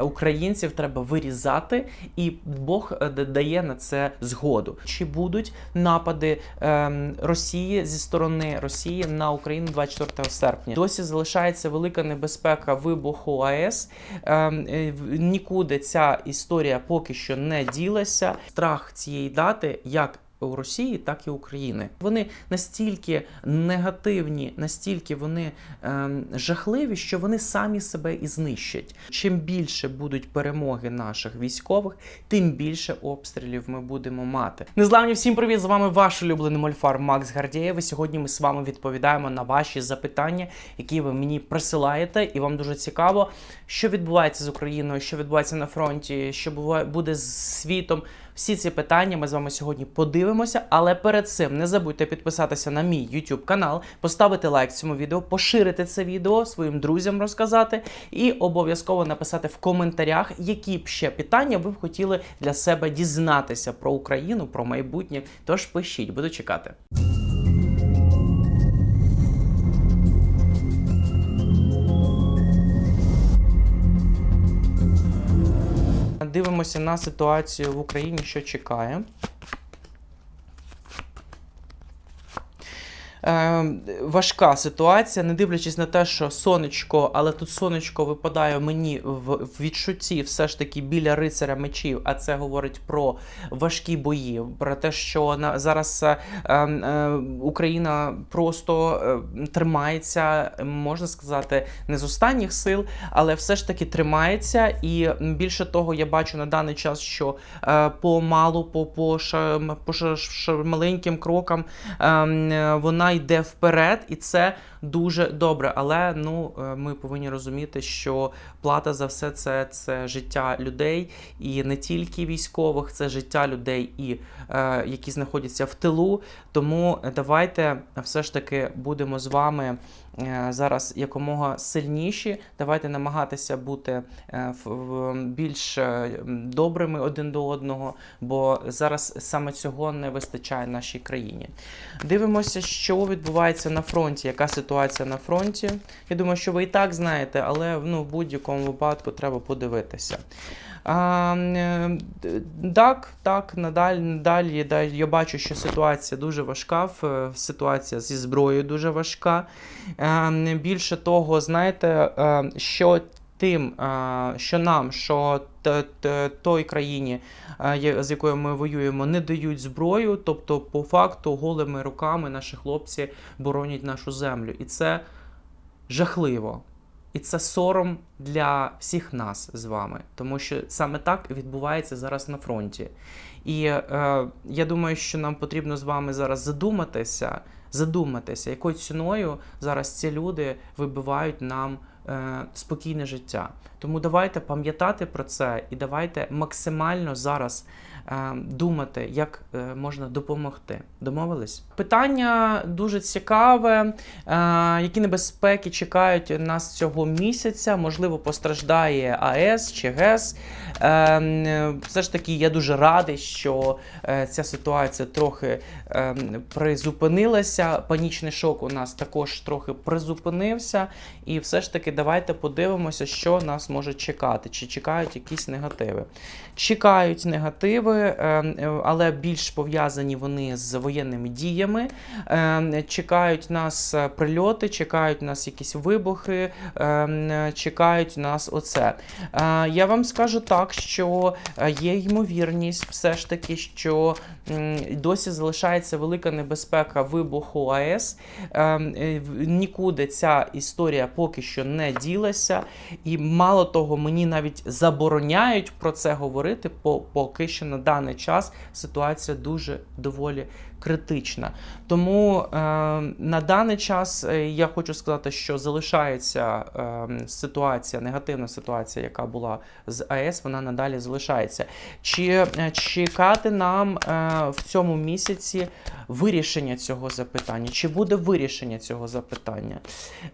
Українців треба вирізати, і Бог е, дає на це згоду. Чи будуть напади ем, Росії зі сторони Росії на Україну 24 серпня? Досі залишається велика небезпека вибуху АЕС. Ем, е, нікуди ця історія поки що не ділася. Страх цієї дати як. У Росії, так і України. Вони настільки негативні, настільки вони ем, жахливі, що вони самі себе і знищать. Чим більше будуть перемоги наших військових, тим більше обстрілів ми будемо мати. Незламні всім привіт! З вами ваш улюблений мольфар Макс Гардієв. Сьогодні ми з вами відповідаємо на ваші запитання, які ви мені присилаєте, і вам дуже цікаво, що відбувається з Україною, що відбувається на фронті, що буває буде з світом. Всі ці питання ми з вами сьогодні подивимося, але перед цим не забудьте підписатися на мій YouTube канал, поставити лайк цьому відео, поширити це відео своїм друзям розказати і обов'язково написати в коментарях, які б ще питання ви б хотіли для себе дізнатися про Україну, про майбутнє. Тож пишіть, буду чекати. Дивимося на ситуацію в Україні, що чекає. Важка ситуація, не дивлячись на те, що сонечко, але тут сонечко випадає мені в відчутті все ж таки біля рицаря мечів, а це говорить про важкі бої, про те, що на зараз е, е, Україна просто е, тримається, можна сказати, не з останніх сил, але все ж таки тримається. І більше того, я бачу на даний час, що е, помалу, по, по, ша, по ша, ша, маленьким крокам ем, е, йде вперед, і це дуже добре. Але ну е, ми повинні розуміти, що плата за все це це життя людей, і не тільки військових, це життя людей, і е, які знаходяться в тилу. Тому давайте все ж таки будемо з вами. е, Зараз якомога сильніші, давайте намагатися бути е, більш добрими один до одного, бо зараз саме цього не вистачає нашій країні. Дивимося, що відбувається на фронті, яка ситуація на фронті. Я думаю, що ви і так знаєте, але ну, в будь-якому випадку треба подивитися. А, так, так, надалі, надалі да, я бачу, що ситуація дуже важка, ситуація зі зброєю дуже важка. Е, Більше того, знаєте, е, що тим, е, що нам, що той країні, е, з якою ми воюємо, не дають зброю, тобто, по факту, голими руками наші хлопці боронять нашу землю. І це жахливо. І це сором для всіх нас з вами, тому що саме так відбувається зараз на фронті. І е, я думаю, що нам потрібно з вами зараз задуматися, задуматися, якою ціною зараз ці люди вибивають нам спокійне життя. Тому давайте пам'ятати про це і давайте максимально зараз е, думати, як е, можна допомогти. Домовились? Питання дуже цікаве. Е, які небезпеки чекають нас цього місяця? Можливо, постраждає АЕС чи ГЕС. Е, все ж таки, я дуже радий, що е, ця ситуація трохи е, призупинилася. Панічний шок у нас також трохи призупинився. І все ж таки, давайте подивимося, що нас може чекати. Чи чекають якісь негативи? Чекають негативи, е, е, але більш пов'язані вони з воєнними діями. Е, Чекають нас е, прильоти, чекають нас якісь вибухи, е, чекають нас оце. Е, Я вам скажу так, що е, є ймовірність, все ж таки, що досі залишається велика небезпека вибуху АЕС. Нікуди ця історія поки що не ділася. І мало того, мені навіть забороняють про це говорити, по- поки що на даний час ситуація дуже доволі критична. Тому е, на даний час е, я хочу сказати, що залишається е, ситуація, негативна ситуація, яка була з АЕС, вона надалі залишається. Чи е, чекати нам е, в цьому місяці вирішення цього запитання? Чи буде вирішення цього запитання?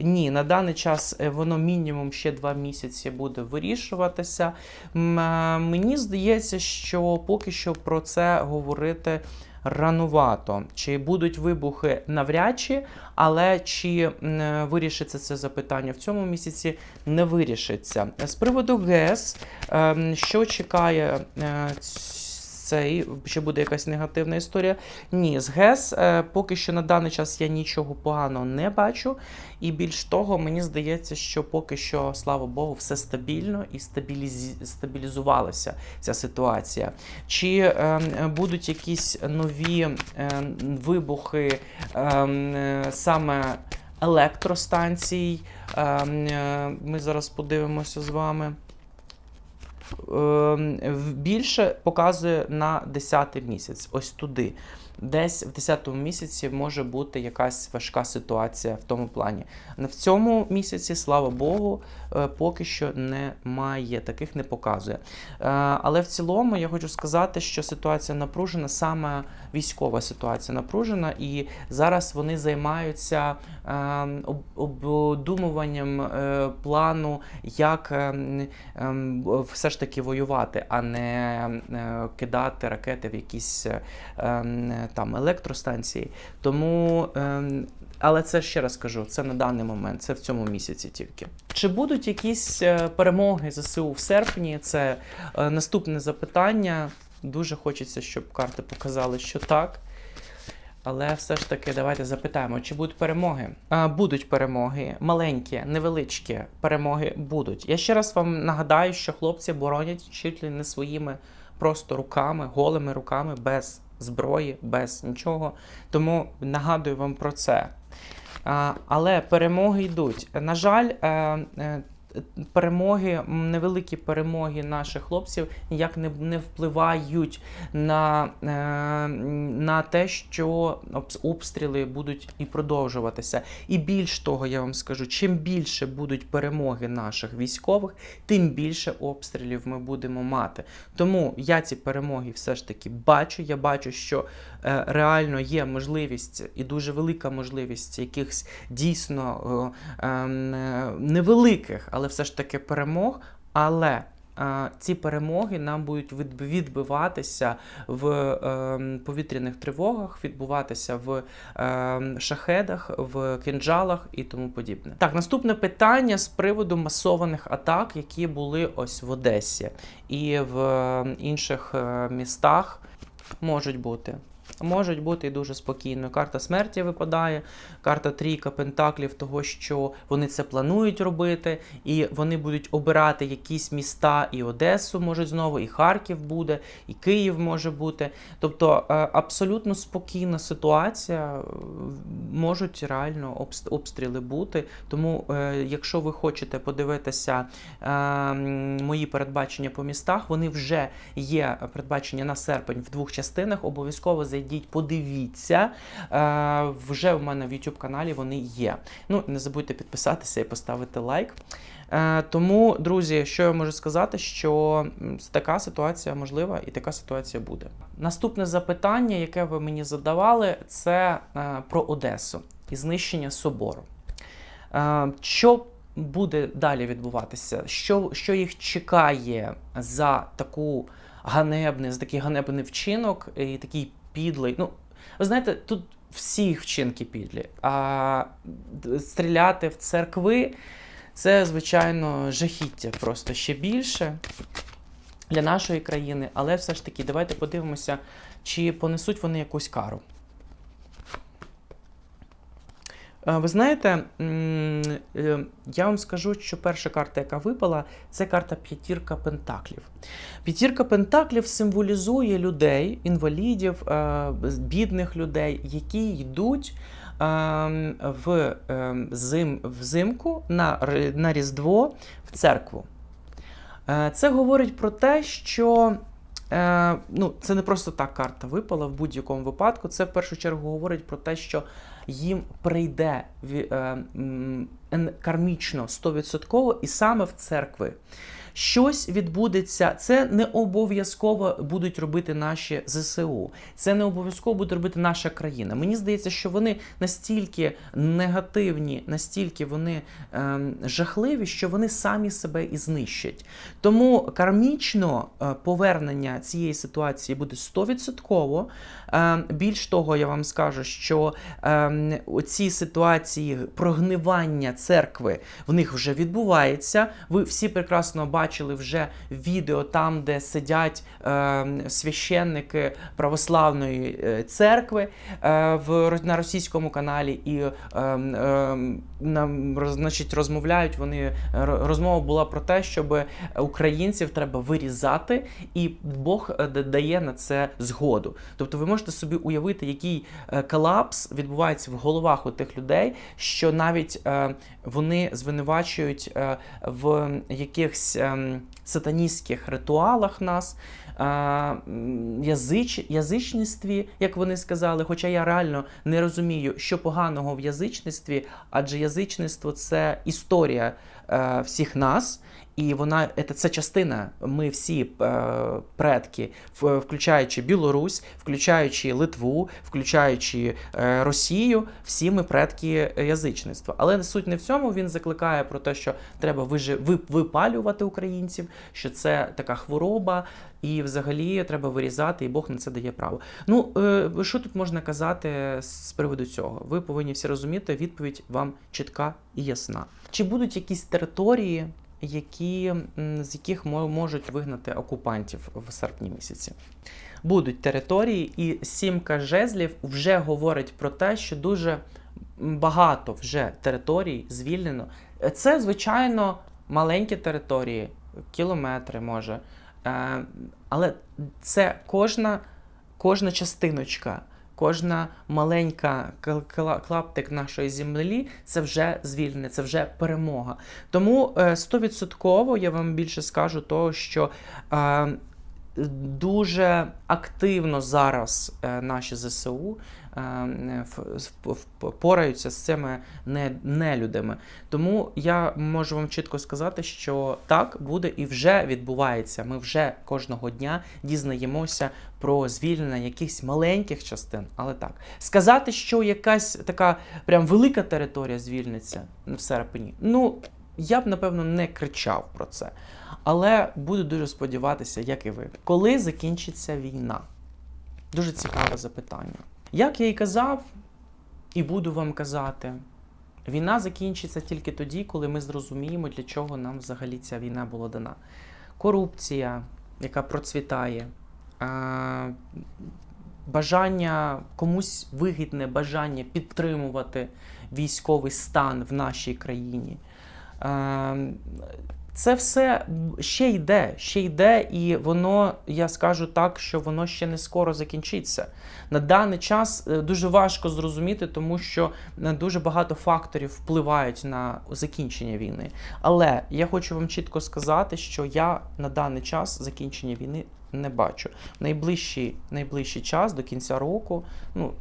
Ні, на даний час е, воно мінімум ще два місяці буде вирішуватися. Мені здається, що поки що про це говорити ранувато. Чи будуть вибухи навряд чи, але чи е, вирішиться це запитання в цьому місяці, не вирішиться. З приводу ГЕС, ем, що чекає е, цей, чи буде якась негативна історія? Ні, з ГЕС е, поки що на даний час я нічого поганого не бачу. І більш того, мені здається, що поки що, слава Богу, все стабільно і стабілізі... стабілізувалася ця ситуація. Чи е, будуть якісь нові е, вибухи е, саме електростанцій? Е, ми зараз подивимося з вами. Ем, більше показує на 10 місяць, ось туди. Десь в 10 місяці може бути якась важка ситуація в тому плані. В цьому місяці, слава Богу, е, поки що немає, таких не показує. Е, Але в цілому я хочу сказати, що ситуація напружена, саме військова ситуація напружена, і зараз вони займаються ем, обдумуванням е, плану, як ем, ем, все ж таки воювати, а не кидати ракети в якісь там електростанції. Тому, ем, але це ще раз кажу, це на даний момент, це в цьому місяці тільки. Чи будуть якісь е, перемоги ЗСУ в серпні? Це е, наступне запитання. Дуже хочеться, щоб карти показали, що так. Але все ж таки, давайте запитаємо, чи будуть перемоги? А, будуть перемоги, маленькі, невеличкі перемоги будуть. Я ще раз вам нагадаю, що хлопці боронять чуть ли не своїми просто руками, голими руками, без зброї, без нічого. Тому нагадую вам про це. Але перемоги йдуть. На жаль, е, е, перемоги, невеликі перемоги наших хлопців ніяк не, не впливають на, е, на те, що обстріли будуть і продовжуватися. І більш того, я вам скажу, чим більше будуть перемоги наших військових, тим більше обстрілів ми будемо мати. Тому я ці перемоги все ж таки бачу. Я бачу, що реально є можливість і дуже велика можливість якихось дійсно е, ем, е, невеликих, але все ж таки перемог. Але е, ці перемоги нам будуть відбиватися в ем, повітряних тривогах, відбуватися в ем, шахедах, в кинджалах і тому подібне. Так, наступне питання з приводу масованих атак, які були ось в Одесі і в е, інших е, містах, можуть бути. Можуть бути і дуже спокійно. Карта смерті випадає, карта трійка пентаклів, того, що вони це планують робити, і вони будуть обирати якісь міста, і Одесу можуть знову, і Харків буде, і Київ може бути. Тобто е, абсолютно спокійна ситуація, е, можуть реально обстріли бути. Тому, е, якщо ви хочете подивитися мої передбачення по містах, вони вже є передбачення на серпень в двох частинах. Обов'язково зайдіть, подивіться. Е, вже в мене в YouTube каналі вони є. Ну, не забудьте підписатися і поставити лайк. Е, тому, друзі, що я можу сказати, що така ситуація можлива і така ситуація буде. Наступне запитання, яке ви мені задавали, це е, про Одесу і знищення собору. Е, що буде далі відбуватися? Що, що їх чекає за таку ганебний, за такий ганебний вчинок і такий підлий? Ну, ви знаєте, тут всі вчинки підлі. А стріляти в церкви це, звичайно, жахіття просто ще більше для нашої країни. Але все ж таки, давайте подивимося, чи понесуть вони якусь кару. Е, Ви знаєте, е, я вам скажу, що перша карта, яка випала, це карта п'ятірка пентаклів. П'ятірка пентаклів символізує людей, інвалідів, е, бідних людей, які йдуть ем, в ем, зим, взимку на, на Різдво в церкву. Е, Це говорить про те, що е, ну, це не просто так карта випала в будь-якому випадку. Це в першу чергу говорить про те, що їм прийде е, кармічно 100% і саме в церкви. щось відбудеться. Це не обов'язково будуть робити наші ЗСУ. Це не обов'язково буде робити наша країна. Мені здається, що вони настільки негативні, настільки вони ем, жахливі, що вони самі себе і знищать. Тому кармічно е, повернення цієї ситуації буде 100%. Е, більш того, я вам скажу, що е, оці ситуації прогнивання церкви в них вже відбувається. Ви всі прекрасно бачили вже відео там, де сидять е, священники православної церкви на російському каналі і значить, розмовляють. Вони розмова була про те, щоб українців треба вирізати, і Бог дає на це згоду. Тобто, ви можете собі уявити, який е, колапс відбувається в головах у тих людей, що навіть е, вони звинувачують е, в якихось ем, сатаністських ритуалах нас. Язич, язичництві, як вони сказали, хоча я реально не розумію, що поганого в язичництві, адже язичництво це історія всіх нас, і вона це частина. Ми всі е, предки, включаючи Білорусь, включаючи Литву, включаючи е, Росію, всі ми предки язичництва. Але суть не в цьому. Він закликає про те, що треба вижи, випалювати українців, що це така хвороба, і взагалі треба вирізати, і Бог на це дає право. Ну е, що тут можна казати з приводу цього? Ви повинні всі розуміти, відповідь вам чітка і ясна. Чи будуть якісь території? Які, з яких можуть вигнати окупантів в серпні місяці. Будуть території, і сімка жезлів вже говорить про те, що дуже багато вже територій звільнено. Це, звичайно, маленькі території, кілометри може. Е, Але це кожна, кожна частиночка, кожна маленька кл- кла- клаптик нашої землі це вже звільнення, це вже перемога. Тому е, стовідсотково я вам більше скажу того, що е, дуже активно зараз е, наші ЗСУ е, в- в- в- пораються з цими не- нелюдами. Тому я можу вам чітко сказати, що так буде і вже відбувається. Ми вже кожного дня дізнаємося про звільнення якихось маленьких частин, але так. Сказати, що якась така прям велика територія звільниться в серпні, ну я б напевно не кричав про це. Але буду дуже сподіватися, як і ви. Коли закінчиться війна? Дуже цікаве запитання. Як я і казав, і буду вам казати, війна закінчиться тільки тоді, коли ми зрозуміємо, для чого нам взагалі ця війна була дана. Корупція, яка процвітає, бажання комусь вигідне бажання підтримувати військовий стан в нашій країні. Це все ще йде, ще йде, і воно, я скажу так, що воно ще не скоро закінчиться. На даний час е, дуже важко зрозуміти, тому що е, дуже багато факторів впливають на закінчення війни. Але я хочу вам чітко сказати, що я на даний час закінчення війни не бачу. Найближчий, найближчий час до кінця року, ну.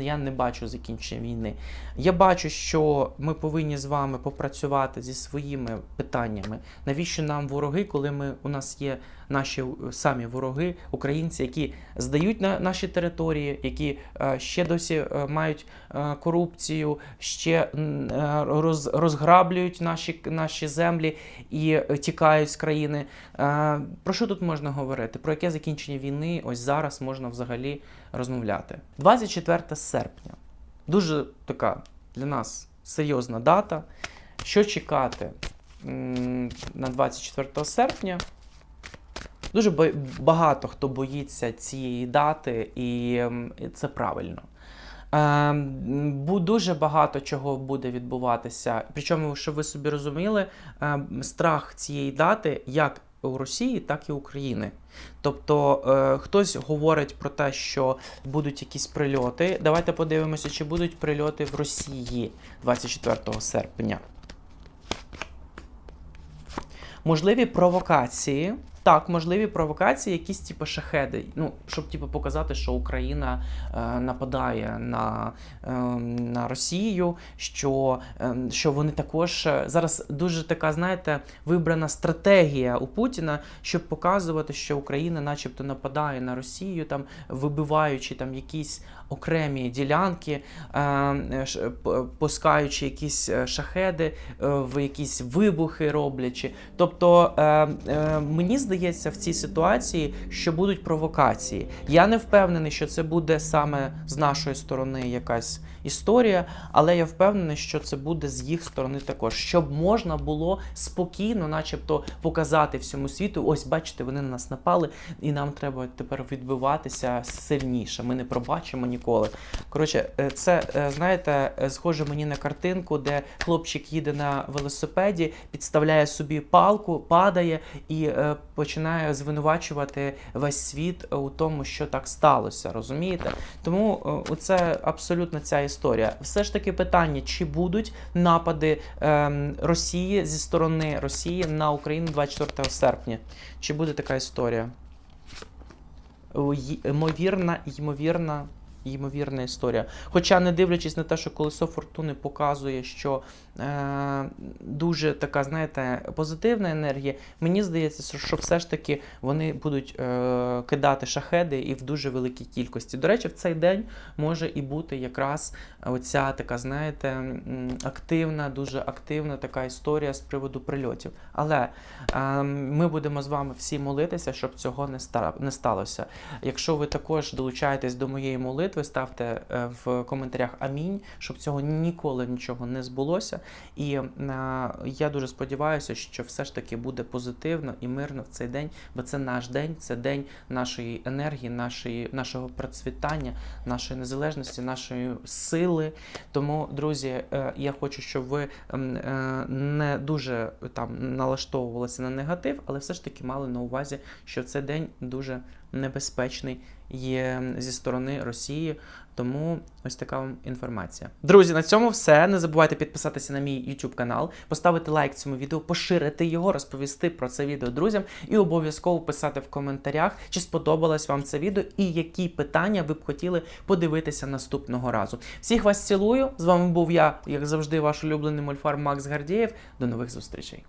Я не бачу закінчення війни. Я бачу, що ми повинні з вами попрацювати зі своїми питаннями. Навіщо нам вороги, коли ми у нас є наші е, самі вороги, українці, які здають на наші території, які е, ще досі е, мають корупцію, ще розграблюють наші, наші землі і тікають з країни. Про що тут можна говорити? Про яке закінчення війни ось зараз можна взагалі розмовляти? 24 серпня. Дуже така для нас серйозна дата. Що чекати на 24 серпня? Дуже багато хто боїться цієї дати, і це правильно. Ем, Дуже багато чого буде відбуватися. Причому, щоб ви собі розуміли, ем, страх цієї дати як у Росії, так і України. Тобто е, хтось говорить про те, що будуть якісь прильоти. Давайте подивимося, чи будуть прильоти в Росії 24 серпня. Можливі провокації так, можливі провокації, якісь типу шахеди. Ну, щоб типу, показати, що Україна е, нападає на, е, на Росію, що, е, що вони також е, зараз дуже така, знаєте, вибрана стратегія у Путіна, щоб показувати, що Україна, начебто, нападає на Росію, там вибиваючи там якісь окремі ділянки, е, е, пускаючи якісь шахеди, в якісь вибухи роблячи. Тобто мені здається, в цій ситуації, що будуть провокації. Я не впевнений, що це буде саме з нашої сторони якась історія, але я впевнений, що це буде з їх сторони також, щоб можна було спокійно, начебто, показати всьому світу: ось бачите, вони на нас напали, і нам треба тепер відбиватися сильніше. Ми не пробачимо ніколи. Коротше, е, це е, знаєте, е, схоже мені на картинку, де хлопчик їде на велосипеді, підставляє собі палку, падає і е, починає звинувачувати весь світ у тому, що так сталося. Розумієте? Тому е, це абсолютно ця історія. Все ж таки питання, чи будуть напади ем, Росії зі сторони Росії на Україну 24 серпня? Чи буде така історія? Ймовірна, ймовірна, ймовірна історія. Хоча, не дивлячись на те, що колесо фортуни показує, що е, дуже така, знаєте, позитивна енергія, мені здається, що- все ж таки вони будуть е, кидати шахеди і в дуже великій кількості. До речі, в цей день може і бути якраз оця така, знаєте, активна, дуже активна така історія з приводу прильотів. Але е, ми будемо з вами всі молитися, щоб цього не сталося. Якщо ви також долучаєтесь до моєї молитви, ставте е, в коментарях амінь, щоб цього ніколи нічого не збулося. І е, я дуже сподіваюся, що все ж таки буде позитивно і мирно в цей день, бо це наш день, це день нашої енергії, нашої, нашого процвітання, нашої незалежності, нашої сили. Тому, друзі, е, я хочу, щоб ви не дуже там налаштовувалися на негатив, але все ж таки мали на увазі, що цей день дуже небезпечний є зі сторони Росії. Тому ось така вам інформація. Друзі, на цьому все. Не забувайте підписатися на мій YouTube канал, поставити лайк цьому відео, поширити його, розповісти про це відео друзям і обов'язково писати в коментарях, чи сподобалось вам це відео і які питання ви б хотіли подивитися наступного разу. Всіх вас цілую. З вами був я, як завжди, ваш улюблений мольфар Макс Гардієв. До нових зустрічей.